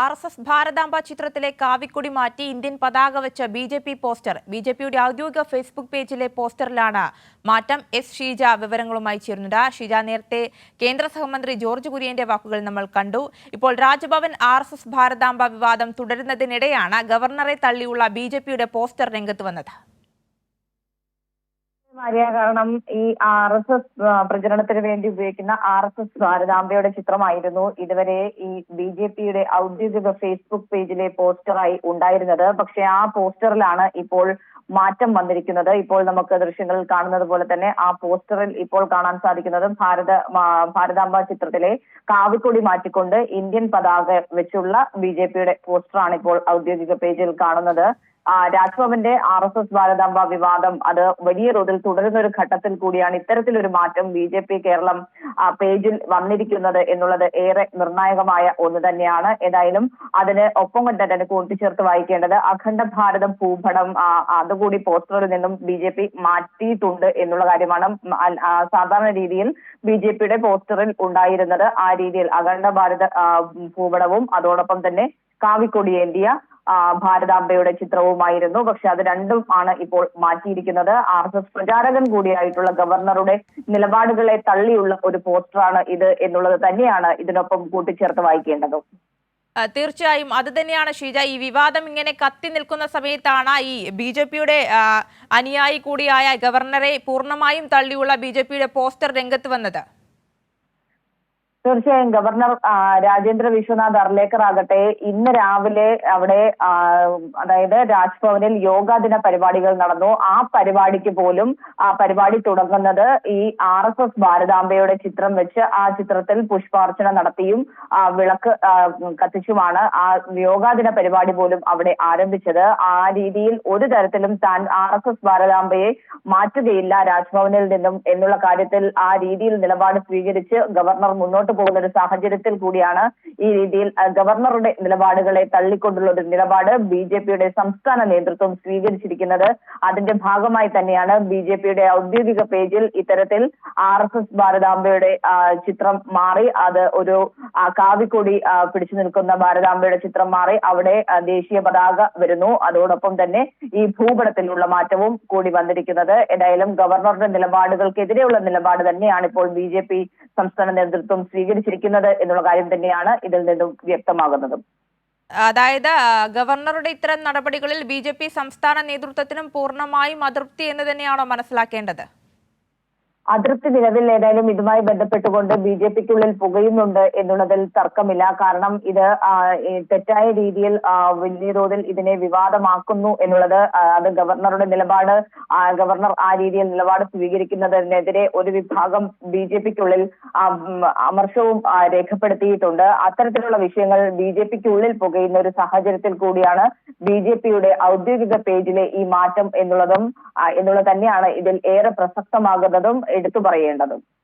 R S S ഭാരതാംബ ചിത്രത്തിലെ കാവിക്കൊടി മാറ്റി Indian പതാക വെച്ച B J P poster. B J പിയുടെ ഔദ്യോഗിക ഫേസ്ബുക്ക് പേജിലെ പോസ്റ്ററിലാണ് മാറ്റം. എസ് ഷീജ വിവരങ്ങളുമായി ചേരുന്നുണ്ട്. ഷീജ നേരത്തെ കേന്ദ്ര സഹമന്ത്രി ജോർജ് കുര്യന്റെ വാക്കുകൾ നമ്മൾ കണ്ടു. ഇപ്പോൾ Raj Bhavan R S S Bharatamba വിവാദം തുടരുന്നതിനിടെയാണ് ഗവർണറെ തള്ളിയുള്ള ബി ജെ പിയുടെ പോസ്റ്റർ രംഗത്ത് വന്നത്. മാറിയ കാരണം ഈ ആർ എസ് എസ് പ്രചരണത്തിന് വേണ്ടി ഉപയോഗിക്കുന്ന ആർ എസ് എസ് ഭാരതാംബയുടെ ചിത്രമായിരുന്നു ഇതുവരെ ഈ ബി ജെ പിയുടെ ഔദ്യോഗിക ഫേസ്ബുക്ക് പേജിലെ പോസ്റ്ററായി ഉണ്ടായിരുന്നത്. പക്ഷെ ആ പോസ്റ്ററിലാണ് ഇപ്പോൾ മാറ്റം വന്നിരിക്കുന്നത്. ഇപ്പോൾ നമുക്ക് ദൃശ്യങ്ങളിൽ കാണുന്നത് പോലെ തന്നെ ആ പോസ്റ്ററിൽ ഇപ്പോൾ കാണാൻ സാധിക്കുന്നത് ഭാരത ഭാരതാംബ ചിത്രത്തിലെ കാവിക്കൊടി മാറ്റിക്കൊണ്ട് ഇന്ത്യൻ പതാക വെച്ചുള്ള ബി ജെ പിയുടെ പോസ്റ്ററാണ് ഇപ്പോൾ ഔദ്യോഗിക പേജിൽ കാണുന്നത്. രാജ്ഭവന്റെ ആർ എസ് എസ് ഭാരതാംബ വിവാദം അത് വലിയ തോതിൽ തുടരുന്ന ഒരു ഘട്ടത്തിൽ കൂടിയാണ് ഇത്തരത്തിലൊരു മാറ്റം ബി ജെ പി കേരളം പേജിൽ വന്നിരിക്കുന്നത് എന്നുള്ളത് ഏറെ നിർണായകമായ ഒന്ന് തന്നെയാണ്. ഏതായാലും അതിന് ഒപ്പം തന്നെ കൂട്ടിച്ചേർത്ത് വായിക്കേണ്ടത് അഖണ്ഡ ഭാരതം ഭൂപടം അതുകൂടി പോസ്റ്ററിൽ നിന്നും ബി ജെ പി മാറ്റിയിട്ടുണ്ട് എന്നുള്ള കാര്യമാണ് സാധാരണ രീതിയിൽ ബി ജെ പിയുടെ പോസ്റ്ററിൽ ഉണ്ടായിരുന്നത് ആ രീതിയിൽ അഖണ്ഡ ഭാരത ഭൂപടവും അതോടൊപ്പം തന്നെ കാവിക്കൊടിയേന്തിയ ഭാരതാംബയുടെ ചിത്രവുമായിരുന്നു. പക്ഷെ അത് രണ്ടും ആണ് ഇപ്പോൾ മാറ്റിയിരിക്കുന്നത്. ആർ എസ് എസ് പ്രചാരകൻ കൂടിയായിട്ടുള്ള ഗവർണറുടെ നിലപാടുകളെ തള്ളിയുള്ള ഒരു പോസ്റ്ററാണ് ഇത് എന്നുള്ളത് തന്നെയാണ് ഇതിനൊപ്പം കൂട്ടിച്ചേർത്ത് വായിക്കേണ്ടത്. തീർച്ചയായും. അത് തന്നെയാണ് ഷീജ. ഈ വിവാദം ഇങ്ങനെ കത്തി നിൽക്കുന്ന സമയത്താണ് ഈ ബി ജെ പിയുടെ അനുയായി കൂടിയായ ഗവർണറെ പൂർണമായും തള്ളിയുള്ള ബി ജെ പിയുടെ പോസ്റ്റർ രംഗത്ത് വന്നത്. തീർച്ചയായും ഗവർണർ രാജേന്ദ്ര വിശ്വനാഥ് അർലേക്കർ ആകട്ടെ ഇന്ന് രാവിലെ അവിടെ അതായത് രാജ്ഭവനിൽ യോഗാദിന പരിപാടികൾ നടന്നു. ആ പരിപാടിക്ക് പോലും ആ പരിപാടി തുടങ്ങുന്നത് ഈ ആർ എസ് എസ് ഭാരതാംബയുടെ ചിത്രം വെച്ച് ആ ചിത്രത്തിൽ പുഷ്പാർച്ചന നടത്തിയും വിളക്ക് കത്തിച്ചുമാണ് ആ യോഗാദിന പരിപാടി പോലും അവിടെ ആരംഭിച്ചത്. ആ രീതിയിൽ ഒരു തരത്തിലും താൻ ആർ എസ് എസ് ഭാരതാംബയെ മാറ്റുകയില്ല രാജ്ഭവനിൽ നിന്നും എന്നുള്ള കാര്യത്തിൽ ആ രീതിയിൽ നിലപാട് സ്വീകരിച്ച് ഗവർണർ മുന്നോട്ട് പോകുന്ന ഒരു സാഹചര്യത്തിൽ കൂടിയാണ് ഈ രീതിയിൽ ഗവർണറുടെ നിലപാടുകളെ തള്ളിക്കൊണ്ടുള്ള ഒരു നിലപാട് ബി ജെ പിയുടെ സംസ്ഥാന നേതൃത്വം സ്വീകരിച്ചിരിക്കുന്നത്. അതിന്റെ ഭാഗമായി തന്നെയാണ് ബി ജെ പിയുടെ ഔദ്യോഗിക പേജിൽ ഇത്തരത്തിൽ ആർ എസ് എസ് ഭാരതാംബയുടെ ചിത്രം മാറി. അത് ഒരു കാവിക്കൊടി പിടിച്ചു നിൽക്കുന്ന ഭാരതാംബയുടെ ചിത്രം മാറി. അവിടെ ദേശീയ പതാക വരുന്നു. അതോടൊപ്പം തന്നെ ഈ ഭൂപടത്തിലുള്ള മാറ്റവും കൂടി വന്നിരിക്കുന്നത്. ഏതായാലും ഗവർണറുടെ നിലപാടുകൾക്കെതിരെയുള്ള നിലപാട് തന്നെയാണ് ഇപ്പോൾ ബി ജെ പി സംസ്ഥാന നേതൃത്വം സ്വീകരിച്ചിരിക്കുന്നത് എന്നുള്ള കാര്യം തന്നെയാണ് ഇതിൽ നിന്നും വ്യക്തമാകുന്നതും. അതായത് ഗവർണറുടെ ഇത്തരം നടപടികളിൽ ബി സംസ്ഥാന നേതൃത്വത്തിനും പൂർണമായും അതൃപ്തി എന്ന് തന്നെയാണോ മനസ്സിലാക്കേണ്ടത്? അതൃപ്തി നിലവിൽ ഏതായാലും ഇതുമായി ബന്ധപ്പെട്ടുകൊണ്ട് ബി ജെ പിക്കുള്ളിൽ പുകയുന്നുണ്ട് എന്നുള്ളതിൽ തർക്കമില്ല. കാരണം ഇത് തെറ്റായ രീതിയിൽ വലിയ തോതിൽ ഇതിനെ വിവാദമാക്കുന്നു എന്നുള്ളത് അത് ഗവർണറുടെ നിലപാട് ഗവർണർ ആ രീതിയിൽ നിലപാട് സ്വീകരിക്കുന്നതിനെതിരെ ഒരു വിഭാഗം ബി ജെ പിക്കുള്ളിൽ അമർഷവും രേഖപ്പെടുത്തിയിട്ടുണ്ട്. അത്തരത്തിലുള്ള വിഷയങ്ങൾ ബി ജെ പിക്കുള്ളിൽ പുകയുന്ന ഒരു സാഹചര്യത്തിൽ കൂടിയാണ് ബി ജെ പിയുടെ ഔദ്യോഗിക പേജിലെ ഈ മാറ്റം എന്നുള്ളതും എന്നുള്ളത് തന്നെയാണ് ഇതിൽ ഏറെ പ്രസക്തമാകുന്നതും. എടുത്തു പറയേണ്ടതും.